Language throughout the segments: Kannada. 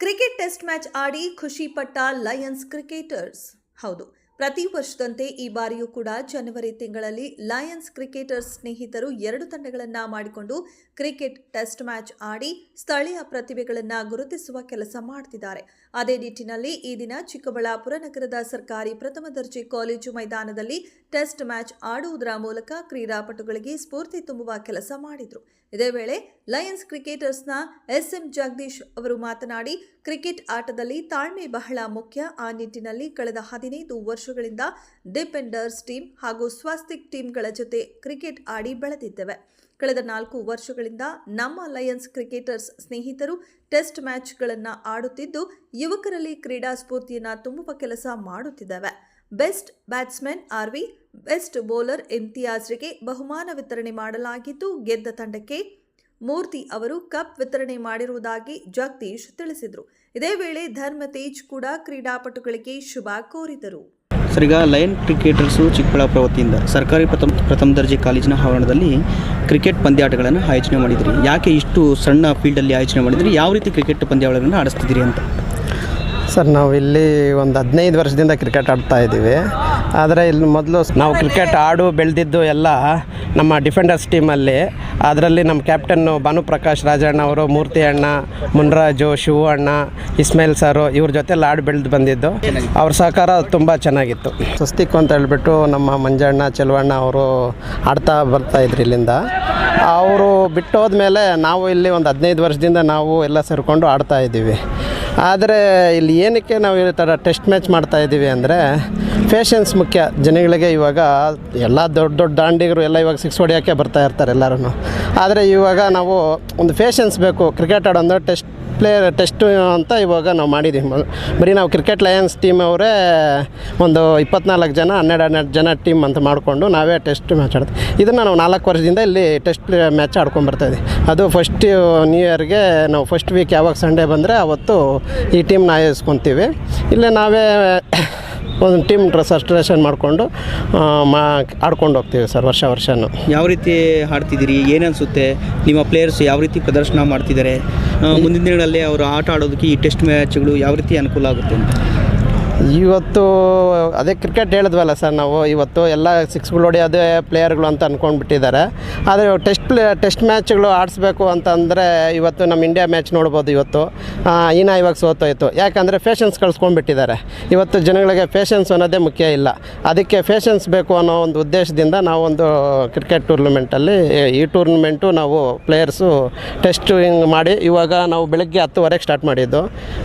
ಕ್ರಿಕೆಟ್ ಟೆಸ್ಟ್ ಮ್ಯಾಚ್ ಆಡಿ ಖುಷಿ ಪಟ್ಟ ಲಯನ್ಸ್ ಕ್ರಿಕೆಟರ್ಸ್. ಹೌದು. ಪ್ರತಿ ವರ್ಷದಂತೆ ಈ ಬಾರಿಯೂ ಕೂಡ ಜನವರಿ ತಿಂಗಳಲ್ಲಿ ಲಯನ್ಸ್ ಕ್ರಿಕೆಟರ್ಸ್ ಸ್ನೇಹಿತರು ಎರಡು ತಂಡಗಳನ್ನು ಮಾಡಿಕೊಂಡು ಕ್ರಿಕೆಟ್ ಟೆಸ್ಟ್ ಮ್ಯಾಚ್ ಆಡಿ ಸ್ಥಳೀಯ ಪ್ರತಿಭೆಗಳನ್ನು ಗುರುತಿಸುವ ಕೆಲಸ ಮಾಡ್ತಿದ್ದಾರೆ. ಅದೇ ನಿಟ್ಟಿನಲ್ಲಿ ಈ ದಿನ ಚಿಕ್ಕಬಳ್ಳಾಪುರ ನಗರದ ಸರ್ಕಾರಿ ಪ್ರಥಮ ದರ್ಜೆ ಕಾಲೇಜು ಮೈದಾನದಲ್ಲಿ ಟೆಸ್ಟ್ ಮ್ಯಾಚ್ ಆಡುವುದರ ಮೂಲಕ ಕ್ರೀಡಾಪಟುಗಳಿಗೆ ಸ್ಫೂರ್ತಿ ತುಂಬುವ ಕೆಲಸ ಮಾಡಿದರು. ಇದೇ ವೇಳೆ ಲಯನ್ಸ್ ಕ್ರಿಕೆಟರ್ಸ್ನ ಎಸ್ ಎಂ ಜಗದೀಶ್ ಅವರು ಮಾತನಾಡಿ, ಕ್ರಿಕೆಟ್ ಆಟದಲ್ಲಿ ತಾಳ್ಮೆ ಬಹಳ ಮುಖ್ಯ. ಆ ನಿಟ್ಟಿನಲ್ಲಿ ಕಳೆದ ಹದಿನೈದು ವರ್ಷಗಳಿಂದ ಡಿಪೆಂಡರ್ಸ್ ಟೀಮ್ ಹಾಗೂ ಸ್ವಾಸ್ತಿಕ್ ಟೀಮ್ಗಳ ಜೊತೆ ಕ್ರಿಕೆಟ್ ಆಡಿ ಬೆಳೆದಿದ್ದೇವೆ. ಕಳೆದ ನಾಲ್ಕು ವರ್ಷಗಳಿಂದ ನಮ್ಮ ಲಯನ್ಸ್ ಕ್ರಿಕೆಟರ್ಸ್ ಸ್ನೇಹಿತರು ಟೆಸ್ಟ್ ಮ್ಯಾಚ್ಗಳನ್ನು ಆಡುತ್ತಿದ್ದು, ಯುವಕರಲ್ಲಿ ಕ್ರೀಡಾ ಸ್ಫೂರ್ತಿಯನ್ನು ತುಂಬುವ ಕೆಲಸ ಮಾಡುತ್ತಿದ್ದೇವೆ. Best batsman R V best bowler ಇಮ್ತಿಯಾಜ್ರಿಗೆ ಬಹುಮಾನ ವಿತರಣೆ ಮಾಡಲಾಗಿದ್ದು, ಗೆದ್ದ ತಂಡಕ್ಕೆ ಮೂರ್ತಿ ಅವರು ಕಪ್ ವಿತರಣೆ ಮಾಡಿರುವುದಾಗಿ ಜಗದೀಶ್ ತಿಳಿಸಿದರು. ಇದೇ ವೇಳೆ ಧರ್ಮ ತೇಜ್ ಕೂಡ ಕ್ರೀಡಾಪಟುಗಳಿಗೆ ಶುಭ ಕೋರಿದರು. ಸರ್ ಈಗ ಲಯನ್ ಕ್ರಿಕೆಟರ್ಸು ಚಿಕ್ಕಬಳ್ಳಾಪುರ ವತಿಯಿಂದ ಸರ್ಕಾರಿ ಪ್ರಥಮ ಪ್ರಥಮ ದರ್ಜೆ ಕಾಲೇಜಿನ ಆವರಣದಲ್ಲಿ ಕ್ರಿಕೆಟ್ ಪಂದ್ಯಾಟಗಳನ್ನು ಆಯೋಜನೆ ಮಾಡಿದ್ರಿ. ಯಾಕೆ ಇಷ್ಟು ಸಣ್ಣ ಫೀಲ್ಡಲ್ಲಿ ಆಯೋಜನೆ ಮಾಡಿದ್ರಿ? ಯಾವ ರೀತಿ ಕ್ರಿಕೆಟ್ ಪಂದ್ಯಾವಳಿಗಳನ್ನು ಆಡಿಸ್ತಿದ್ದೀರಿ ಅಂತ? ಸರ್ ನಾವು ಇಲ್ಲಿ ಒಂದು ಹದಿನೈದು ವರ್ಷದಿಂದ ಕ್ರಿಕೆಟ್ ಆಡ್ತಾ ಇದ್ದೀವಿ. ಆದರೆ ಇಲ್ಲಿ ಮೊದಲು ನಾವು ಕ್ರಿಕೆಟ್ ಆಡು, ಬೆಳೆದಿದ್ದು ಎಲ್ಲ ನಮ್ಮ ಡಿಫೆಂಡರ್ಸ್ ಟೀಮಲ್ಲಿ ಅದರಲ್ಲಿ ನಮ್ಮ ಕ್ಯಾಪ್ಟನ್ನು ಭಾನುಪ್ರಕಾಶ್ ರಾಜಣ್ಣ ಅವರು, ಮೂರ್ತಿ ಅಣ್ಣ, ಮುನ್ರಾಜು, ಶಿವು ಅಣ್ಣ, ಇಸ್ಮಾಯಿಲ್ ಸಾರು ಇವ್ರ ಜೊತೆ ಆಡು ಬೆಳೆದು ಬಂದಿದ್ದು. ಅವ್ರ ಸಹಕಾರ ತುಂಬ ಚೆನ್ನಾಗಿತ್ತು. ಸ್ವಸ್ತಿಕ್ ಅಂತ ಹೇಳ್ಬಿಟ್ಟು ನಮ್ಮ ಮಂಜಣ್ಣ, ಚೆಲುವಣ್ಣ ಅವರು ಆಡ್ತಾ ಬರ್ತಾ ಇದ್ರು ಇಲ್ಲಿಂದ. ಅವರು ಬಿಟ್ಟು ಮೇಲೆ ನಾವು ಇಲ್ಲಿ ಒಂದು ಹದಿನೈದು ವರ್ಷದಿಂದ ನಾವು ಎಲ್ಲ ಸೇರಿಕೊಂಡು ಆಡ್ತಾ ಇದ್ದೀವಿ. ಆದರೆ ಇಲ್ಲಿ ಏನಕ್ಕೆ ನಾವು ಈ ಥರ ಟೆಸ್ಟ್ ಮ್ಯಾಚ್ ಮಾಡ್ತಾ ಇದ್ದೀವಿ ಅಂದರೆ ಪೇಷನ್ಸ್ ಮುಖ್ಯ ಜನಗಳಿಗೆ ಇವಾಗ ಎಲ್ಲ ದೊಡ್ಡ ದೊಡ್ಡ ದಾಂಡಿಗರು ಎಲ್ಲ ಇವಾಗ ಸಿಕ್ಸ್ ಹೊಡಿಯೋಕ್ಕೆ ಬರ್ತಾ ಇರ್ತಾರೆ ಎಲ್ಲರೂ ಆದರೆ ಇವಾಗ ನಾವು ಒಂದು ಪೇಷನ್ಸ್ ಬೇಕು, ಕ್ರಿಕೆಟ್ ಆಡೋದು ಟೆಸ್ಟ್ ಪ್ಲೇಯರ್ ಟೆಸ್ಟು ಅಂತ ಇವಾಗ ನಾವು ಮಾಡಿದ್ದೀವಿ. ಬರೀ ನಾವು ಕ್ರಿಕೆಟ್ ಲಯನ್ಸ್ ಟೀಮ್ ಅವರೇ ಒಂದು ಇಪ್ಪತ್ನಾಲ್ಕು ಜನ, ಹನ್ನೆರಡು ಹನ್ನೆರಡು ಜನ ಟೀಮ್ ಅಂತ ಮಾಡಿಕೊಂಡು ನಾವೇ ಟೆಸ್ಟ್ ಮ್ಯಾಚ್ ಆಡ್ತೀವಿ. ಇದನ್ನು ನಾವು ನಾಲ್ಕು ವರ್ಷದಿಂದ ಇಲ್ಲಿ ಟೆಸ್ಟ್ ಪ್ಲೇ ಮ್ಯಾಚ್ ಆಡ್ಕೊಂಬರ್ತಾಯಿದ್ವಿ ಅದು ಫಸ್ಟ್ ನ್ಯೂ ಇಯರ್ಗೆ ನಾವು ಫಸ್ಟ್ ವೀಕ್ ಯಾವಾಗ ಸಂಡೇ ಬಂದರೆ ಅವತ್ತು ಈ ಟೀಮ್ನ ಆಯೋಜಿಸ್ಕೊತೀವಿ. ಇಲ್ಲೇ ನಾವೇ ಒಂದು ಟೀಮ್ ರೆಜಿಸ್ಟ್ರೇಷನ್ ಮಾಡಿಕೊಂಡು ಮಾ, ಆಡ್ಕೊಂಡು ಹೋಗ್ತೀವಿ ಸರ್ ವರ್ಷ ವರ್ಷನು. ಯಾವ ರೀತಿ ಆಡ್ತಿದ್ದೀರಿ ಏನನ್ಸುತ್ತೆ ನಿಮ್ಮ ಪ್ಲೇಯರ್ಸ್ ಯಾವ ರೀತಿ ಪ್ರದರ್ಶನ ಮಾಡ್ತಿದ್ದಾರೆ? ಮುಂದಿನ ದಿನಗಳಲ್ಲಿ ಅವರು ಆಟ ಆಡೋದಕ್ಕೆ ಈ ಟೆಸ್ಟ್ ಮ್ಯಾಚ್ಗಳು ಯಾವ ರೀತಿ ಅನುಕೂಲ ಆಗುತ್ತೆ ಅಂತ? ಇವತ್ತು, ಅದೇ ಕ್ರಿಕೆಟ್ ಹೇಳಿದ್ವಲ್ಲ ಸರ್ ನಾವು, ಇವತ್ತು ಎಲ್ಲ ಸಿಕ್ಸ್ಗಳು ಹೊಡೆಯೋದೇ ಪ್ಲೇಯರ್ಗಳು ಅಂತ ಅಂದ್ಕೊಂಡ್ಬಿಟ್ಟಿದ್ದಾರೆ ಆದರೆ ಟೆಸ್ಟ್ ಪ್ಲೇ ಟೆಸ್ಟ್ ಮ್ಯಾಚ್ಗಳು ಆಡಿಸ್ಬೇಕು ಅಂತಂದರೆ ಇವತ್ತು ನಮ್ಮ ಇಂಡಿಯಾ ಮ್ಯಾಚ್ ನೋಡ್ಬೋದು ಇವತ್ತು. ಇನ್ನ ಇವಾಗ ಸೋತೋಯ್ತು. ಯಾಕಂದರೆ ಫೇಷನ್ಸ್ ಕಳ್ಸ್ಕೊಂಡ್ಬಿಟ್ಟಿದ್ದಾರೆ. ಇವತ್ತು ಜನಗಳಿಗೆ ಫೇಷನ್ಸ್ ಅನ್ನೋದೇ ಮುಖ್ಯ ಇಲ್ಲ. ಅದಕ್ಕೆ ಫೇಷನ್ಸ್ ಬೇಕು ಅನ್ನೋ ಒಂದು ಉದ್ದೇಶದಿಂದ ನಾವೊಂದು ಕ್ರಿಕೆಟ್ ಟೂರ್ನಮೆಂಟಲ್ಲಿ ಈ ಟೂರ್ನಮೆಂಟು ನಾವು ಪ್ಲೇಯರ್ಸು ಟೆಸ್ಟ್ ಹಿಂಗೆ ಮಾಡಿ, ಇವಾಗ ನಾವು ಬೆಳಗ್ಗೆ ಹತ್ತುವರೆಗೆ ಸ್ಟಾರ್ಟ್ ಮಾಡಿದ್ದು.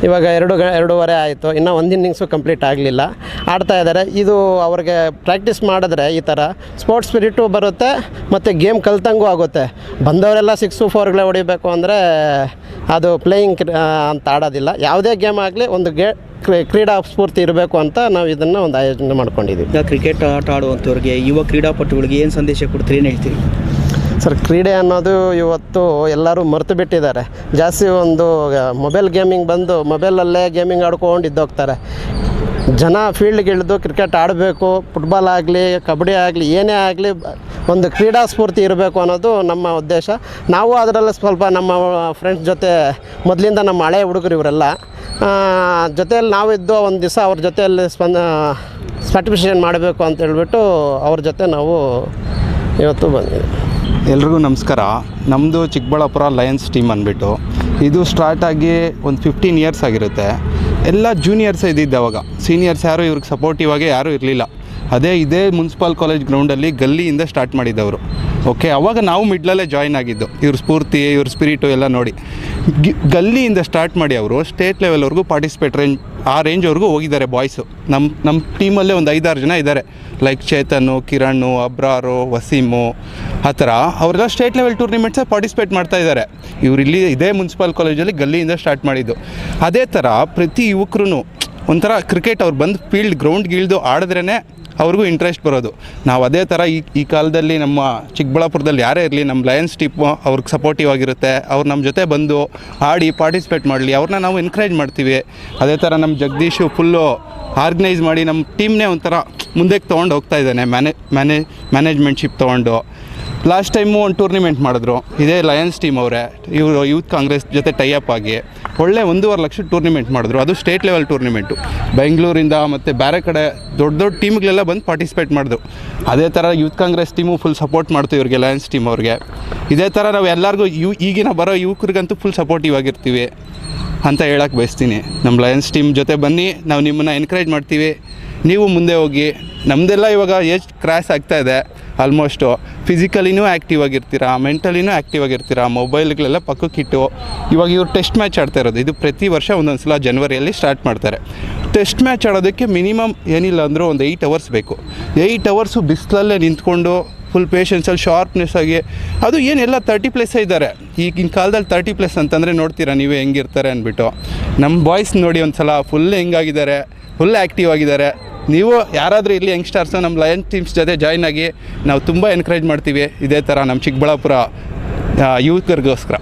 ಇವಾಗ ಎರಡು ಎರಡೂವರೆ ಆಯಿತು. ಇನ್ನೂ ಒಂದು ಇನ್ನಿಂಗ್ಸು ಕಂಪ್ಲೀಟ್ ಆಗಲಿಲ್ಲ. ಆಡ್ತಾ ಇದ್ದಾರೆ ಇದು ಅವ್ರಿಗೆ ಪ್ರಾಕ್ಟೀಸ್ ಮಾಡಿದ್ರೆ ಈ ಥರ ಸ್ಪೋರ್ಟ್ಸ್ ಸ್ಪಿರಿಟು ಬರುತ್ತೆ ಮತ್ತು ಗೇಮ್ ಕಲ್ತಂಗೂ ಆಗುತ್ತೆ. ಬಂದವರೆಲ್ಲ ಸಿಕ್ಸು ಫೋರ್ಗಳೇ ಹೊಡಿಬೇಕು ಅಂದರೆ ಅದು ಪ್ಲೇಯಿಂಗ್ ಅಂತ ಆಡೋದಿಲ್ಲ. ಯಾವುದೇ ಗೇಮ್ ಆಗಲಿ ಒಂದು ಗೇ ಕ್ರೀ- ಕ್ರೀಡಾ ಸ್ಫೂರ್ತಿ ಇರಬೇಕು ಅಂತ ನಾವು ಇದನ್ನು ಒಂದು ಆಯೋಜನೆ ಮಾಡ್ಕೊಂಡಿದ್ದೀವಿ ಈಗ ಕ್ರಿಕೆಟ್ ಆಟ ಆಡುವಂಥವ್ರಿಗೆ ಯುವ ಕ್ರೀಡಾಪಟುಗಳಿಗೆ ಏನು ಸಂದೇಶ ಕೊಡ್ತೀರಿ ಏನು ಹೇಳ್ತೀವಿ ಸರ್ ಕ್ರೀಡೆ ಅನ್ನೋದು ಇವತ್ತು ಎಲ್ಲರೂ ಮರೆತು ಬಿಟ್ಟಿದ್ದಾರೆ. ಜಾಸ್ತಿ ಒಂದು ಮೊಬೈಲ್ ಗೇಮಿಂಗ್ ಬಂದು ಮೊಬೈಲಲ್ಲೇ ಗೇಮಿಂಗ್ ಆಡ್ಕೊಂಡು ಇದ್ದೋಗ್ತಾರೆ. ಜನ ಫೀಲ್ಡ್ಗೆ ಇಳಿದು ಕ್ರಿಕೆಟ್ ಆಡಬೇಕು ಫುಟ್ಬಾಲ್ ಆಗಲಿ, ಕಬಡ್ಡಿ ಆಗಲಿ, ಏನೇ ಆಗಲಿ, ಒಂದು ಕ್ರೀಡಾ ಸ್ಫೂರ್ತಿ ಇರಬೇಕು ಅನ್ನೋದು ನಮ್ಮ ಉದ್ದೇಶ. ನಾವು ಅದರಲ್ಲಿ ಸ್ವಲ್ಪ ನಮ್ಮ ಫ್ರೆಂಡ್ಸ್ ಜೊತೆ, ಮೊದಲಿಂದ ನಮ್ಮ ಹಳೆ ಹುಡುಗರು ಇವರೆಲ್ಲ ಜೊತೆಯಲ್ಲಿ ನಾವಿದ್ದು ಒಂದು ದಿವಸ ಅವ್ರ ಜೊತೆಯಲ್ಲಿ ಸ್ಪಂದ ಸರ್ಟಿಫಿಕೇಷನ್ ಮಾಡಬೇಕು ಅಂತ ಹೇಳ್ಬಿಟ್ಟು ಅವ್ರ ಜೊತೆ ನಾವು ಇವತ್ತು ಬಂದಿದ್ದೀವಿ ಎಲ್ರಿಗೂ ನಮಸ್ಕಾರ. ನಮ್ಮದು ಚಿಕ್ಕಬಳ್ಳಾಪುರ ಲಯನ್ಸ್ ಟೀಮ್ ಅಂದ್ಬಿಟ್ಟು. ಇದು ಸ್ಟಾರ್ಟಾಗಿ ಒಂದು ಫಿಫ್ಟೀನ್ ಇಯರ್ಸ್ ಆಗಿರುತ್ತೆ. ಎಲ್ಲ ಜೂನಿಯರ್ಸ್ ಇದ್ದಿದ್ದು ಅವಾಗ. ಸೀನಿಯರ್ಸ್ ಯಾರು ಇವ್ರಿಗೆ ಸಪೋರ್ಟಿವ್ ಆಗಿ ಯಾರೂ ಇರಲಿಲ್ಲ. ಅದೇ ಇದೇ ಮುನ್ಸಿಪಲ್ ಕಾಲೇಜ್ ಗ್ರೌಂಡಲ್ಲಿ ಗಲ್ಲಿಯಿಂದ ಸ್ಟಾರ್ಟ್ ಮಾಡಿದ್ದವರು. ಓಕೆ ಅವಾಗ ನಾವು ಮಿಡ್ಲಲ್ಲೇ ಜಾಯ್ನ್ ಆಗಿದ್ದು. ಇವ್ರ ಸ್ಫೂರ್ತಿ, ಇವ್ರ ಸ್ಪಿರಿಟು ಎಲ್ಲ ನೋಡಿ. ಗಲ್ಲಿಯಿಂದ ಸ್ಟಾರ್ಟ್ ಮಾಡಿ ಅವರು ಸ್ಟೇಟ್ ಲೆವೆಲ್ವರೆಗೂ ಪಾರ್ಟಿಸಿಪೇಟ್ ರೇಂಜ್ ಆ ರೇಂಜ್ವರೆಗೂ ಹೋಗಿದ್ದಾರೆ ಬಾಯ್ಸು ನಮ್ಮ ನಮ್ಮ ಟೀಮಲ್ಲೇ ಒಂದು ಐದಾರು ಜನ ಇದ್ದಾರೆ. ಲೈಕ್ ಚೇತನು ಕಿರಣ್ ಅಬ್ರಾರು, ವಸೀಮು, ಆ ಥರ. ಅವರೆಲ್ಲ ಸ್ಟೇಟ್ ಲೆವೆಲ್ ಟೂರ್ನಿಮೆಂಟ್ಸೇ ಪಾರ್ಟಿಸಿಪೇಟ್ ಮಾಡ್ತಾ ಇದ್ದಾರೆ. ಇವ್ರು ಇಲ್ಲಿ ಇದೇ ಮುನ್ಸಿಪಲ್ ಕಾಲೇಜಲ್ಲಿ ಗಲ್ಲಿಯಿಂದ ಸ್ಟಾರ್ಟ್ ಮಾಡಿದ್ದು. ಅದೇ ಥರ ಪ್ರತಿ ಯುವಕರು ಒಂಥರ ಕ್ರಿಕೆಟ್ ಅವ್ರು ಬಂದು ಫೀಲ್ಡ್ ಗ್ರೌಂಡ್ ಇಳಿದು ಆಡಿದ್ರೇ ಅವ್ರಿಗೂ ಇಂಟ್ರೆಸ್ಟ್ ಬರೋದು. ನಾವು ಅದೇ ಥರ ಈ ಈ ಕಾಲದಲ್ಲಿ ನಮ್ಮ ಚಿಕ್ಕಬಳ್ಳಾಪುರದಲ್ಲಿ ಯಾರೇ ಇರಲಿ ನಮ್ಮ ಲಯನ್ಸ್ ಟಿಪ್ ಅವ್ರಿಗೆ ಸಪೋರ್ಟಿವ್ ಆಗಿರುತ್ತೆ. ಅವ್ರು ನಮ್ಮ ಜೊತೆ ಬಂದು ಆಡಿ ಪಾರ್ಟಿಸಿಪೇಟ್ ಮಾಡಲಿ. ಅವ್ರನ್ನ ನಾವು ಎನ್ಕರೇಜ್ ಮಾಡ್ತೀವಿ. ಅದೇ ಥರ ನಮ್ಮ ಜಗದೀಶು ಫುಲ್ಲು ಆರ್ಗನೈಸ್ ಮಾಡಿ ನಮ್ಮ ಟೀಮ್ನೇ ಒಂಥರ ಮುಂದಕ್ಕೆ ತೊಗೊಂಡು ಹೋಗ್ತಾ ಇದ್ದಾನೆ. ಮ್ಯಾನೇ ಮ್ಯಾನೇ ಮ್ಯಾನೇಜ್ಮೆಂಟ್ಶಿಪ್ ತೊಗೊಂಡು. ಲಾಸ್ಟ್ ಟೈಮು ಒಂದು ಟೂರ್ನಿಮೆಂಟ್ ಮಾಡಿದ್ರು. ಇದೇ ಲಯನ್ಸ್ ಟೀಮ್ ಅವರೇ. ಇವರು ಯೂತ್ ಕಾಂಗ್ರೆಸ್ ಜೊತೆ ಟೈಅಪ್ ಆಗಿ. ಒಳ್ಳೆ ಒಂದೂವರೆ ಲಕ್ಷ ಟೂರ್ನಿಮೆಂಟ್ ಮಾಡಿದ್ರು. ಅದು ಸ್ಟೇಟ್ ಲೆವೆಲ್ ಟೂರ್ನಿಮೆಂಟು. ಬೆಂಗಳೂರಿಂದ ಮತ್ತು ಬೇರೆ ಕಡೆ ದೊಡ್ಡ ದೊಡ್ಡ ಟೀಮ್ಗಳೆಲ್ಲ ಬಂದು ಪಾರ್ಟಿಸಿಪೇಟ್ ಮಾಡಿದ್ರು ಅದೇ ಥರ youth Congress team full support ಮಾಡ್ತೀವಿ ಇವ್ರಿಗೆ ಲಯನ್ಸ್ ಟೀಮ್ ಅವ್ರಿಗೆ. ಇದೇ ಥರ ನಾವು ಎಲ್ಲರಿಗೂ ಯು, ಈಗಿನ ಬರೋ ಯುವಕರಿಗಂತೂ ಫುಲ್ ಸಪೋರ್ಟಿವ್ ಆಗಿರ್ತೀವಿ ಅಂತ ಹೇಳಕ್ಕೆ ಬಯಸ್ತೀನಿ. ನಮ್ಮ ಲಯನ್ಸ್ ಟೀಮ್ ಜೊತೆ ಬನ್ನಿ, ನಾವು ನಿಮ್ಮನ್ನು ಎನ್ಕರೇಜ್ ಮಾಡ್ತೀವಿ. ನೀವು ಮುಂದೆ ಹೋಗಿ ನಮ್ಮದೆಲ್ಲ ಇವಾಗ ಏಜ್ ಕ್ರಾಸ್ ಆಗ್ತಾ ಇದೆ ಆಲ್ಮೋಸ್ಟು ಫಿಸಿಕಲಿನೂ ಆ್ಯಕ್ಟಿವ್ ಆಗಿರ್ತೀರಾ ಮೆಂಟಲಿನೂ ಆ್ಯಕ್ಟಿವ್ ಆಗಿರ್ತೀರಾ ಮೊಬೈಲ್ಗಳೆಲ್ಲ ಪಕ್ಕಕ್ಕಿಟ್ಟು ಇವಾಗ ಇವ್ರು ಟೆಸ್ಟ್ ಮ್ಯಾಚ್ ಆಡ್ತಾ ಇರೋದು. ಇದು ಪ್ರತಿ ವರ್ಷ ಒಂದೊಂದು ಸಲ ಜನವರಿಯಲ್ಲಿ ಸ್ಟಾರ್ಟ್ ಮಾಡ್ತಾರೆ. ಟೆಸ್ಟ್ ಮ್ಯಾಚ್ ಆಡೋದಕ್ಕೆ ಮಿನಿಮಮ್ ಏನಿಲ್ಲ ಅಂದರೂ ಒಂದು ಏಯ್ಟ್ ಅವರ್ಸ್ ಬೇಕು. ಏಯ್ಟ್ ಅವರ್ಸು ಬಿಸಿಲಲ್ಲೇ ನಿಂತ್ಕೊಂಡು ಫುಲ್ ಪೇಷನ್ಸಲ್ಲಿ ಶಾರ್ಪ್ನೆಸ್ ಆಗಿ, ಅದು ಏನೆಲ್ಲ ತರ್ಟಿ ಪ್ಲಸ್ಸೇ ಇದ್ದಾರೆ. ಈಗಿನ ಕಾಲದಲ್ಲಿ ತರ್ಟಿ ಪ್ಲಸ್ ಅಂತಂದರೆ ನೋಡ್ತೀರಾ, ನೀವೇ ಹೆಂಗಿರ್ತಾರೆ ಅಂದ್ಬಿಟ್ಟು. ನಮ್ಮ ಬಾಯ್ಸ್ ನೋಡಿ ಒಂದು ಸಲ ಫುಲ್ ಹೆಂಗಾಗಿದ್ದಾರೆ. ಫುಲ್ ಆ್ಯಕ್ಟಿವ್ ಆಗಿದ್ದಾರೆ. ನೀವು ಯಾರಾದರೂ ಇಲ್ಲಿ ಯಂಗ್ಸ್ಟರ್ಸು ನಮ್ಮ ಲಯನ್ ಟೀಮ್ಸ್ ಜೊತೆ ಜಾಯ್ನ್ ಆಗಿ ನಾವು ತುಂಬ ಎನ್ಕರೇಜ್ ಮಾಡ್ತೀವಿ. ಇದೇ ಥರ ನಮ್ಮ ಚಿಕ್ಕಬಳ್ಳಾಪುರ ಯುವಕರಿಗೋಸ್ಕರ.